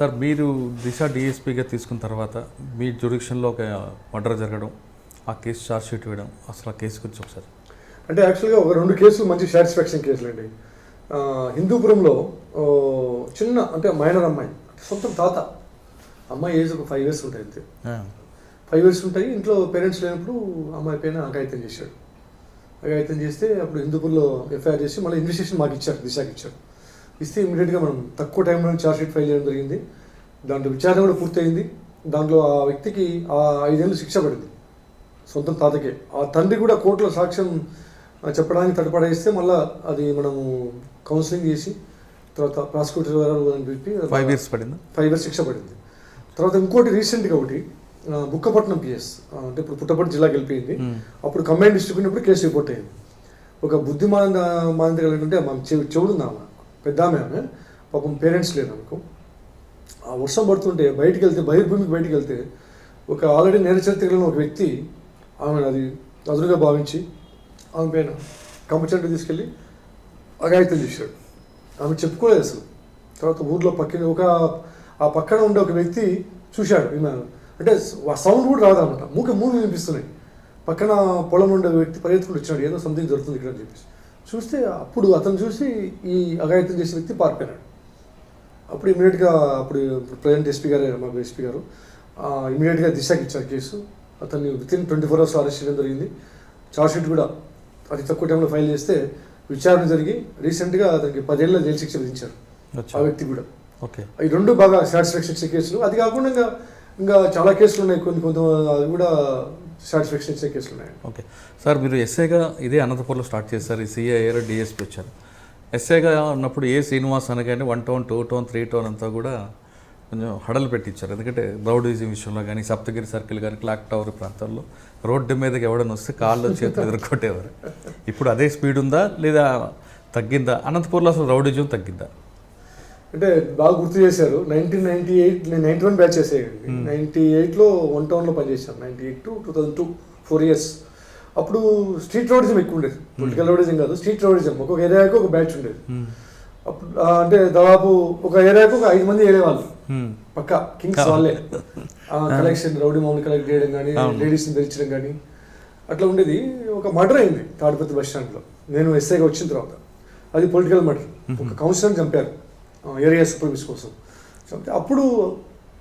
Sir మీరు దిశ డిఎస్పీగా తీసుకున్న తర్వాత మీ జ్యుడిక్షన్లో ఒక మర్డర్ జరగడం ఆ కేసు ఛార్జ్ షీట్ వేయడం అసలు ఆ కేసు గురించి ఒకసారి. అంటే యాక్చువల్గా ఒక రెండు కేసులు మంచి సాటిస్ఫాక్షన్ కేసులు అండి హిందూపురంలో చిన్న అంటే మైనర్ అమ్మాయి సొంతం తాత. అమ్మాయి ఏజ్ ఒక ఫైవ్ ఇయర్స్ ఉంటాయి అంతే. ఫైవ్ ఇయర్స్ ఉంటాయి ఇంట్లో పేరెంట్స్ లేనప్పుడు అమ్మాయి పైన అఘాయిత్యం చేశాడు. అఘాయిత్యం చేస్తే అప్పుడు హిందూపూర్లో ఎఫ్ఐఆర్ చేసి మళ్ళీ ఇన్వెస్టిగేషన్ మాకు ఇచ్చారు దిశకి ఇచ్చారు. ఇస్తే ఇమీడియట్గా మనం తక్కువ టైంలో ఛార్జ్ షీట్ ఫైల్ చేయడం జరిగింది. దాంట్లో విచారణ కూడా పూర్తయింది. దాంట్లో ఆ వ్యక్తికి ఆ ఐదేళ్ళు శిక్ష పడింది. సొంతం తాతకే. ఆ తండ్రి కూడా కోర్టులో సాక్ష్యం చెప్పడానికి తడపడేస్తే మళ్ళీ అది మనము కౌన్సిలింగ్ చేసి తర్వాత ప్రాసిక్యూటర్ గారు అని చెప్పి ఫైవ్ ఇయర్స్ పడిందా? ఫైవ్ ఇయర్స్ శిక్ష పడింది. తర్వాత ఇంకోటి రీసెంట్గా ఒకటి బుక్కపట్నం పిఎస్ అంటే ఇప్పుడు పుట్టపర్తి జిల్లాకి వెళ్ళిపోయింది. Hmm. అప్పుడు కంబైన్ డిస్ట్రిక్ట్ ఉన్నప్పుడు కేసు రిపోర్ట్ అయింది. ఒక బుద్ధి మాంద మాంద్రికలు ఏంటంటే మా చెవి ఆమె పెద్ద ఆమె. ఆమె పాపం పేరెంట్స్ లేరు ఆమెకు. ఆ వర్షం పడుతుంటే బయటికి వెళ్తే బహిర్భూమికి బయటికి వెళ్తే ఒక ఆల్రెడీ నేరచరిత్ర కలిగిన ఒక వ్యక్తి ఆమె అది అదురుగా భావించి ఆమె పైన కంపచెంటు తీసుకెళ్ళి అఘాయితం చేశాడు. ఆమె చెప్పుకోలేదు అసలు. తర్వాత ఊర్లో పక్కన ఒక ఆ పక్కన ఉండే ఒక వ్యక్తి చూశాడు ఈమె అంటే సౌండ్ కూడా రాదనమాట మూక మూడు వినిపిస్తున్నాయి. పక్కన పొలం ఉండే వ్యక్తి పరిగెత్తుకుంటూ వచ్చినాడు. ఏదో సంథింగ్ జరుగుతుంది ఇక్కడ అని చెప్పేసి. చూస్తే అప్పుడు అతను చూసి ఈ అఘాయిత్యం చేసిన వ్యక్తి పారిపోయినాడు. అప్పుడు ఇమీడియట్గా అప్పుడు ప్రజెంట్ ఎస్పీ గారు మాకు ఎస్పీ గారు ఇమీడియట్గా దిశకి ఇచ్చారు కేసు. అతన్ని with in twenty four hours arrest చేయడం జరిగింది. షీట్ కూడా అతి తక్కువ టైంలో ఫైల్ చేస్తే విచారణ జరిగి రీసెంట్గా అతనికి పదేళ్ళ జైలు శిక్ష విధించారు. ఆ వ్యక్తి కూడా. ఓకే. ఈ రెండు బాగా సాటిస్ఫాక్షన్ ఇచ్చే కేసులు. అది కాకుండా ఇంకా ఇంకా చాలా కేసులు ఉన్నాయి. కొన్ని కొంత అది కూడా సాటిస్ఫాక్షన్ ఇచ్చే కేసులు ఉన్నాయి ఓకే. సార్ మీరు ఎస్ఐగా ఇదే అనంతపురంలో స్టార్ట్ చేశారు. ఈ సిఐఆర్ డిఎస్పీ వచ్చారు. ఎస్ఐగా ఉన్నప్పుడు ఏ శ్రీనివాస్ అనగానే one town two town three town అంతా కూడా కొంచెం హడలు పెట్టించారు. ఎందుకంటే రౌడీజం విషయంలో కానీ సప్తగిరి సర్కిల్ కానీ క్లాక్ టవర్ ప్రాంతాల్లో రోడ్డు మీదకి ఎవడని వస్తే కాళ్ళు చేతులు ఎదుర్కొట్టేవారు. ఇప్పుడు అదే స్పీడ్ ఉందా లేదా తగ్గిందా? అనంతపూర్లో అసలు రౌడీజం తగ్గిందా? అంటే బాగా గుర్తు చేశారు. నైన్టీన్ నైన్టీ ఎయిట్ నేను నైన్టీ వన్ బ్యాచ్ చేసేయండి నైన్టీ ఎయిట్లో వన్ టౌన్లో పనిచేశాను ninety eight to two thousand two four years అప్పుడు స్ట్రీట్ రౌడిజం ఎక్కువ ఉండేది. పొలిటికల్ రౌడిజం కాదు స్ట్రీట్ రౌడిజం ఒక్కొక్క ఏరియాకి ఒక బ్యాచ్ ఉండేది. అప్పుడు ఆ, అంటే దాదాపు ఒక ఏరియాకి ఒక ఐదు మంది ఏరేవాళ్ళు Hmm. పక్క కింగ్స్ వాళ్ళే. కలెక్షన్ రౌడీ మౌన్ కలెక్ట్ చేయడం కానీ లేడీస్ని ధరించడం కానీ అట్లా ఉండేది. ఒక మర్డర్ అయింది తాడిపత్రి బస్ స్టాండ్లో. నేను ఎస్ఐగా వచ్చిన తర్వాత. అది పొలిటికల్ మర్డర్ ఒక కౌన్సిలర్ చంపారు. ఏరియా సూపర్విస్ కోసం. చంపితే అప్పుడు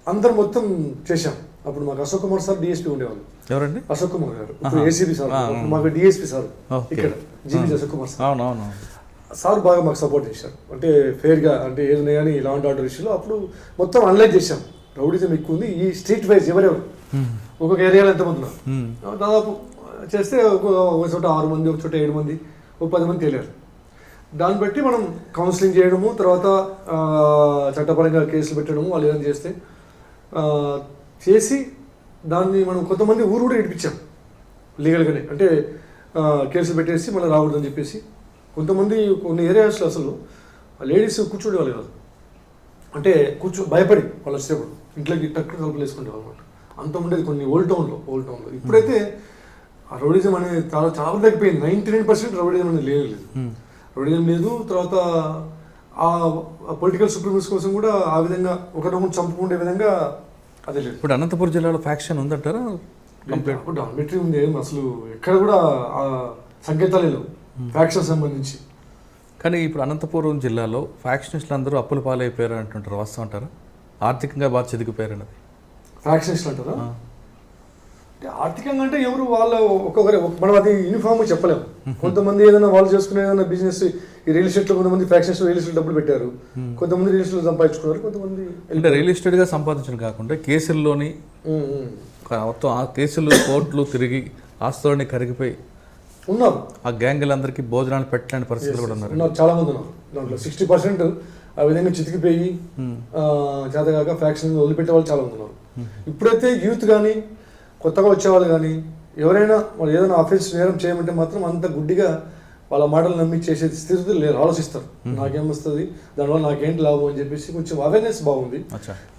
అందరం మొత్తం చేశాం. అప్పుడు మాకు అశోక్ కుమార్ సార్ డిఎస్పీ ఉండేవాళ్ళు. ఎవరండి? అశోక్ కుమార్ గారు. ఇప్పుడు. ACB sir. మాకు డిఎస్పీ సార్. ఇక్కడ G B Ashok Kumar sir. Sir బాగా మాకు సపోర్ట్ చేశారు. అంటే ఫెయిర్గా అంటే ఏది ఉన్నాయి కానీ లా అండ్ ఆర్డర్ ఇష్యూలో అప్పుడు మొత్తం అనలైజ్ చేశాం. రౌడిజం ఎక్కువ ఉంది. ఈ స్ట్రీట్ వైజ్ ఎవరెవరు? ఒక్కొక్క ఏరియాలో ఎంతమంది ఉన్నారు? దాదాపు చేస్తే ఒక ఒక చోట ఆరు మంది ఒక చోట ఏడు మంది ఒక పది మంది తేలారు. దాన్ని బట్టి మనం కౌన్సిలింగ్ చేయడము తర్వాత చట్టపరంగా కేసులు పెట్టడము వాళ్ళు ఏదైనా చేస్తే చేసి దాన్ని మనం కొంతమంది ఊరు కూడా ఇడిపించాం లీగల్గానే. అంటే కేసులు పెట్టేసి మళ్ళీ రాకూడదని చెప్పేసి. కొంతమంది కొన్ని ఏరియాస్లో అసలు లేడీస్ కూర్చోడేవాళ్ళు కాదు. అంటే కూర్చో భయపడి వాళ్ళు వచ్చేప్పుడు ఇంట్లోకి టక్కు తలుపులు వేసుకుంటే అనమాట అంత ఉండేది కొన్ని ఓల్డ్ టౌన్లో ఓల్డ్ టౌన్లో ఇప్పుడైతే ఆ రౌడిజం అనేది చాలా చాలా తగ్గిపోయింది. నైంటీ నైన్ పర్సెంట్ రౌడిజం అనేది లేదు. లేదు రౌడిజం లేదు తర్వాత ఆ పొలిటికల్ సుప్రీమర్స్ కోసం కూడా ఆ విధంగా ఒకరినొకరు చంపుకుండే విధంగా అదే లేదు. ఇప్పుడు అనంతపురం జిల్లాలో ఫ్యాక్షన్ ఉందంటారా? కంప్లీట్ డామిటరీ ఉంది ఏం అసలు ఎక్కడ కూడా ఆ సంకేతాలే లేవు ఫ్యాక్షన్ సంబంధించి. కానీ ఇప్పుడు అనంతపురం జిల్లాలో ఫ్యాక్షనిస్టులు అందరూ అప్పుల పాలైపోయారు అంటుంటారు వాస్తవం అంటారా? ఆర్థికంగా బాగా చెదిగిపోయారు అన్నది ఫ్యాక్షనిస్ట్ అంటారా? అంటే ఆర్థికంగా అంటే ఎవరు వాళ్ళ ఒక్కొక్కరు మనం అది యూనిఫామ్ చెప్పలేము కొంతమంది ఏదైనా వాళ్ళు చేసుకునే ఏదైనా బిజినెస్ ఈ రియల్ ఎస్టేట్లో కొంతమంది ఫ్యాక్షన్స్ రియల్ ఎస్టేట్ డబ్బులు పెట్టారు. కొంతమంది రియల్ ఎస్టేట్ సంపాదించుకున్నారు కొంతమంది అంటే రియల్ ఎస్టేట్గా సంపాదించడం కాకుండా కేసుల్లోని మొత్తం ఆ కేసులు కోర్టులు తిరిగి ఆస్తులని కరిగిపోయి ఉన్నారు. ఆ గ్యాంగులందరికీ భోజనాలు పెట్టలేని పరిస్థితులు కూడా ఉన్నారు. ఉన్నారు చాలా మంది ఉన్నారు. దాంట్లో సిక్స్టీ పర్సెంట్ ఆ విధంగా చితికిపోయి చేతగాక ఫ్యాక్షన్ వదిలిపెట్టే వాళ్ళు చాలా మంది ఉన్నారు. ఇప్పుడైతే యూత్ కానీ కొత్తగా వచ్చేవాళ్ళు కానీ ఎవరైనా వాళ్ళు ఏదైనా ఆఫీస్ నేరం చేయమంటే మాత్రం అంత గుడ్డిగా వాళ్ళ మాటలు నమ్మి చేసే స్థితి లేరు ఆలోచిస్తారు. నాకేమొస్తుంది దానివల్ల నాకేంటి లాభం అని చెప్పేసి కొంచెం అవేర్నెస్ బాగుంది.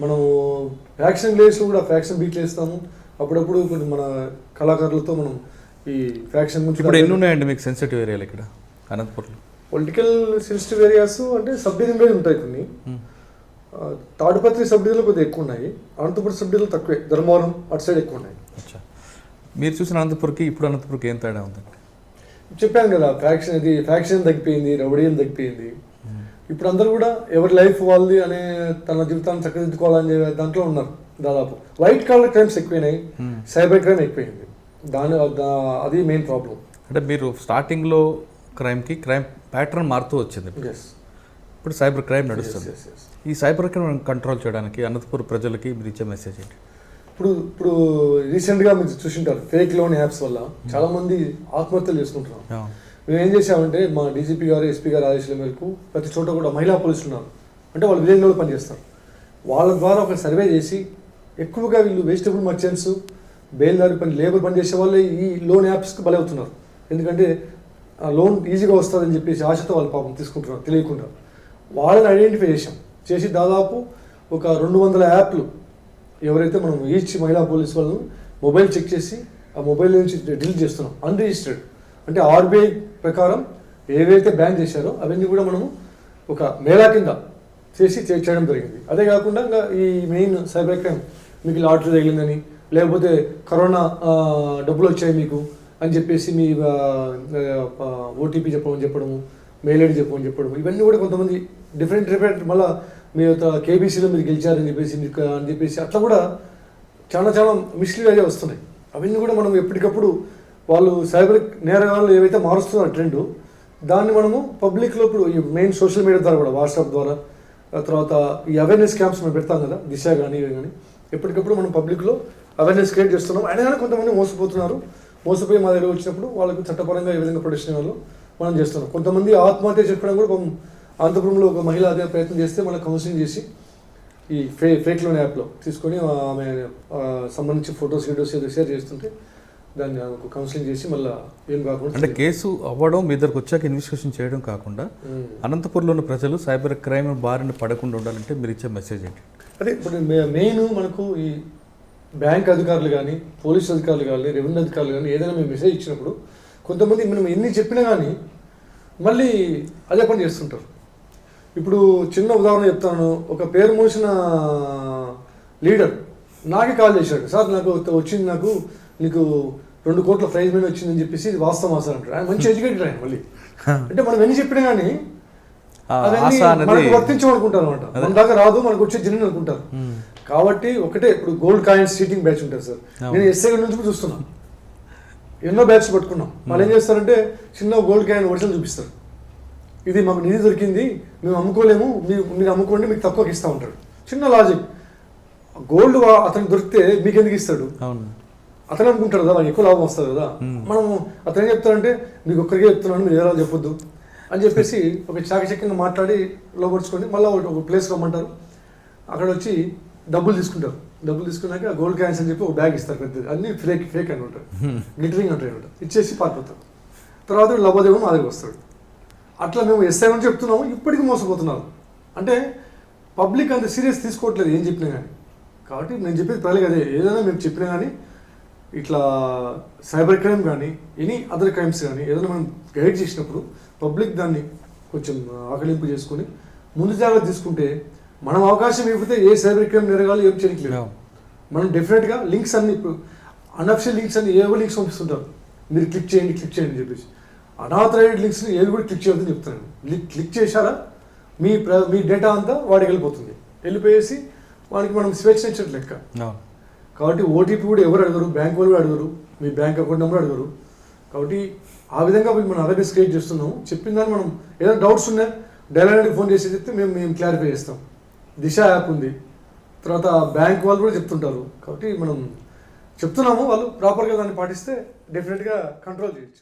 మనం ఫ్యాక్షన్ ప్లేస్లో కూడా ఫ్యాక్షన్ బీట్లు వేస్తాము అప్పుడప్పుడు కొన్ని మన కళాకారులతో మనం ఈ ఫ్యాక్షన్ ఇప్పుడు ఎన్ని ఉన్నాయండి మీకు సెన్సిటివ్ ఏరియాలు ఇక్కడ? అనంతపురంలో. పొలిటికల్ సెన్సిటివ్ ఏరియాస్ అంటే సబ్ డివిజన్ మీద ఉంటాయి కొన్ని. తాడిపత్రి సబ్ డివిజన్లో కొద్దిగా ఎక్కువ ఉన్నాయి. అనంతపురం సబ్ డివిజన్లో తక్కువే. ధర్మవరం అటు సైడ్ ఎక్కువ ఉన్నాయి. అచ్చా. మీరు చూసిన అనంతపురంకి ఇప్పుడు అనంతపురంకి ఏం తేడా ఉందండి? చెప్పాను కదా ఫ్యాక్షన్ ఇది ఫ్యాక్షన్ తగ్గిపోయింది రౌడీయం తగ్గిపోయింది. ఇప్పుడు అందరూ కూడా ఎవరి లైఫ్ వాళ్ళది అనే తన జీవితాన్ని చక్కదిద్దుకోవాలనే దాంట్లో ఉన్నారు దాదాపు. వైట్ కాలర్ క్రైమ్స్ ఎక్కువైనాయి సైబర్ క్రైమ్ ఎక్కువైంది. దాని అది మెయిన్ ప్రాబ్లం అంటే మీరు స్టార్టింగ్లో క్రైమ్కి క్రైమ్ ప్యాటర్న్ మారుతూ వచ్చింది ఎస్ ఇప్పుడు సైబర్ క్రైమ్ నడుస్తుంది. ఈ సైబర్ క్రైమ్ కంట్రోల్ చేయడానికి అనంతపురం ప్రజలకి మీరు ఇచ్చే మెసేజ్ ఏంటి? ఇప్పుడు ఇప్పుడు రీసెంట్గా మీరు చూసింటారు ఫేక్ లోన్ యాప్స్ వల్ల చాలా మంది ఆత్మహత్యలు చేసుకుంటున్నారు. మేము ఏం చేసామంటే మా డీజీపీ గారు ఎస్పీ గారు ఆదేశాల మేరకు ప్రతి చోట కూడా మహిళా పోలీసులు ఉన్నారు. అంటే వాళ్ళు విలేజ్లో పనిచేస్తారు. వాళ్ళ ద్వారా ఒక సర్వే చేసి ఎక్కువగా వీళ్ళు వెజిటబుల్ మర్చెంట్స్ బేల్దారి పని లేబర్ పని చేసే వాళ్ళే ఈ లోన్ యాప్స్కి బలవుతున్నారు. ఎందుకంటే ఆ లోన్ ఈజీగా వస్తుందని చెప్పేసి ఆశతో వాళ్ళు పాపం తీసుకుంటున్నారు తెలియకుండా. వాళ్ళని ఐడెంటిఫై చేసాం చేసి దాదాపు ఒక రెండు వందల యాప్లు ఎవరైతే మనం ఈచ్ మహిళా పోలీస్ వాళ్ళను మొబైల్ చెక్ చేసి ఆ మొబైల్ నుంచి డిలీట్ చేస్తున్నాం అన్రిజిస్టర్డ్ అంటే ఆర్బీఐ ప్రకారం ఏవైతే బ్యాన్ చేశారో అవన్నీ కూడా మనము ఒక మేళా కింద చేసి చేయడం జరిగింది. అదే కాకుండా ఇంకా ఈ మెయిన్ సైబర్ క్రైమ్ మీకు లాటరీ తగిలిందని లేకపోతే కరోనా డబ్బులు వచ్చాయి మీకు అని చెప్పేసి మీ ఓటీపీ చెప్పమని చెప్పడము మెయిల్ ఐడి చెప్పమని చెప్పడము ఇవన్నీ కూడా కొంతమంది డిఫరెంట్ డిఫరెంట్ మళ్ళీ మీరు కేబీసీలో మీరు గెలిచారని చెప్పేసి మీకు అని చెప్పేసి అట్లా కూడా చాలా చాలా మిస్లీడ్ అయ్యే వస్తున్నాయి. అవన్నీ కూడా మనం ఎప్పటికప్పుడు వాళ్ళు సైబర్ నేరగాళ్ళు ఏవైతే మారుస్తున్నారు ట్రెండ్ దాన్ని మనము పబ్లిక్లో ఇప్పుడు ఈ మెయిన్ సోషల్ మీడియా ద్వారా కూడా వాట్సాప్ ద్వారా ఆ తర్వాత ఈ అవేర్నెస్ క్యాంప్స్ మనం పెడతాం కదా దిశ కానీ ఇవి కానీ ఎప్పటికప్పుడు మనం పబ్లిక్లో అవేర్నెస్ క్రియేట్ చేస్తున్నాం. అయినా కానీ కొంతమంది మోసపోతున్నారు. మోసపోయి మా దగ్గర వచ్చినప్పుడు వాళ్ళకు చట్టపరంగా ఏ విధంగా ప్రొటెక్షన్ ఇవ్వాలో మనం చేస్తున్నాం. కొంతమంది ఆత్మహత్య చెప్పడం కూడా అనంతపురంలో ఒక మహిళ అదే ప్రయత్నం చేస్తే మళ్ళీ కౌన్సిలింగ్ చేసి ఈ ఫే ఫేక్ లోన్ యాప్లో తీసుకొని ఆమె సంబంధించి ఫొటోస్ వీడియోస్ ఏదో షేర్ చేస్తుంటే దాన్ని ఆమెకు కౌన్సిలింగ్ చేసి మళ్ళీ ఏం కాకుండా అంటే కేసు అవ్వడం మీ దగ్గరకు వచ్చాక ఇన్వెస్టిగేషన్ చేయడం కాకుండా. అనంతపురంలో ఉన్న ప్రజలు సైబర్ క్రైమ్ బారిన పడకుండా ఉండాలంటే మీరు ఇచ్చే మెసేజ్ ఏంటి అదే ఇప్పుడు మెయిన్ మనకు ఈ బ్యాంక్ అధికారులు కానీ పోలీస్ అధికారులు కానీ రెవెన్యూ అధికారులు కానీ ఏదైనా మేము మెసేజ్ ఇచ్చినప్పుడు కొంతమంది మనం ఎన్ని చెప్పినా కానీ మళ్ళీ అదే పని చేస్తుంటారు ఇప్పుడు చిన్న ఉదాహరణ చెప్తాను. ఒక పేరు మోసిన లీడర్ నాకే కాల్ చేశాడు. సార్ నాకు వచ్చింది నాకు నీకు రెండు కోట్ల ప్రైజ్ మనీ వచ్చిందని చెప్పేసి ఇది వాస్తవం సార్ అంటారు. ఆయన మంచి ఎడ్యుకేటెడ్ ఆయన మళ్ళీ. అంటే మనం ఎన్ని చెప్పినా కానీ మనకు వర్తించమనుకుంటారు అనమాట మన దాకా రాదు మనకు వచ్చే జనం అనుకుంటారు. కాబట్టి ఒకటే ఇప్పుడు గోల్డ్ కాయిన్స్ సీటింగ్ బ్యాచ్ ఉంటుంది సార్. నేను ఎస్ఐ నుంచి కూడా చూస్తున్నా. ఎన్నో బ్యాచ్ పట్టుకున్నాం. వాళ్ళు ఏం చేస్తారంటే చిన్న గోల్డ్ కాయిన్ ఒరిజినల్ చూపిస్తారు. ఇది మాకు నిధి దొరికింది మేము అమ్ముకోలేము మీరు మీరు అమ్ముకోండి మీకు తక్కువకి ఇస్తా ఉంటాడు. చిన్న లాజిక్ గోల్డ్ అతనికి దొరికితే మీకు ఎందుకు ఇస్తాడు అతను అనుకుంటాడు కదా ఎక్కువ లాభం వస్తుంది కదా. మనం అతను ఏం చెప్తాడంటే మీకు ఒక్కరికే చెప్తున్నాను మీరు ఎవరో చెప్పొద్దు అని చెప్పేసి ఒక చాకచక్యంగా మాట్లాడి లోపరుచుకొని మళ్ళీ ఒక ప్లేస్ రమ్మంటారు. అక్కడ వచ్చి డబ్బులు తీసుకుంటారు. డబ్బులు తీసుకున్నాక గోల్డ్ కాయిన్స్ అని చెప్పి ఒక బ్యాగ్ ఇస్తారు పెద్దది. అన్ని ఫేక్ ఫేక్ అని ఉంటారు గ్లిటరింగ్ అంటారు ఇచ్చేసి పారిపోతారు. తర్వాత లబ్బదేవుడు మా దగ్గరికి వస్తాడు. అట్లా మేము ఎస్ఐ అని చెప్తున్నాము. ఇప్పటికీ మోసపోతున్నారు. అంటే పబ్లిక్ అంత సీరియస్ తీసుకోవట్లేదు. ఏం చెప్పినా కానీ కాబట్టి నేను చెప్పేది ప్రజలకు అదే. ఏదైనా మేము చెప్పినా కానీ ఇట్లా సైబర్ క్రైమ్ కానీ ఎనీ అదర్ క్రైమ్స్ కానీ ఏదైనా మనం గైడ్ చేసినప్పుడు పబ్లిక్ దాన్ని కొంచెం ఆకలింపు చేసుకొని ముందు జాగ్రత్త తీసుకుంటే మనం అవకాశం ఇవ్వకపోతే ఏ సైబర్ క్రైమ్ నేరగాలు ఏం చేయట్లేదు. మనం డెఫినెట్గా లింక్స్ అన్ని ఇప్పుడు అన్అఫిషియల్ లింక్స్ అన్ని ఏవో లింక్స్ పంపిస్తుంటారు? మీరు క్లిక్ చేయండి క్లిక్ చేయండి అని చెప్పేసి. అనాథరైజ్డ్ లింక్స్ని ఏవి కూడా క్లిక్ చేయొద్దని చెప్తాను క్లిక్ క్లిక్ చేశారా? మీ ప్ర మీ డేటా అంతా వాడికి వెళ్ళిపోతుంది. వెళ్ళిపోయేసి వాడికి మనం స్వేచ్ఛ ఇచ్చినట్టు లెక్క. కాబట్టి ఓటీపీ కూడా ఎవరు అడగరు బ్యాంక్ వాళ్ళు కూడా అడగరు మీ బ్యాంక్ అకౌంట్ నెంబర్ అడగరు. కాబట్టి ఆ విధంగా మనం అవేర్నెస్ క్రియేట్ చేస్తున్నాం. చెప్పిన దాన్ని మనం ఏదైనా డౌట్స్ ఉన్నా డైలాండ్కి ఫోన్ చేసి చెప్తే మేము మేము క్లారిఫై చేస్తాం. దిశ యాప్ ఉంది. తర్వాత బ్యాంక్ వాళ్ళు కూడా చెప్తుంటారు. కాబట్టి మనం చెప్తున్నాము. వాళ్ళు ప్రాపర్గా దాన్ని పాటిస్తే డెఫినెట్గా కంట్రోల్ చేయొచ్చు.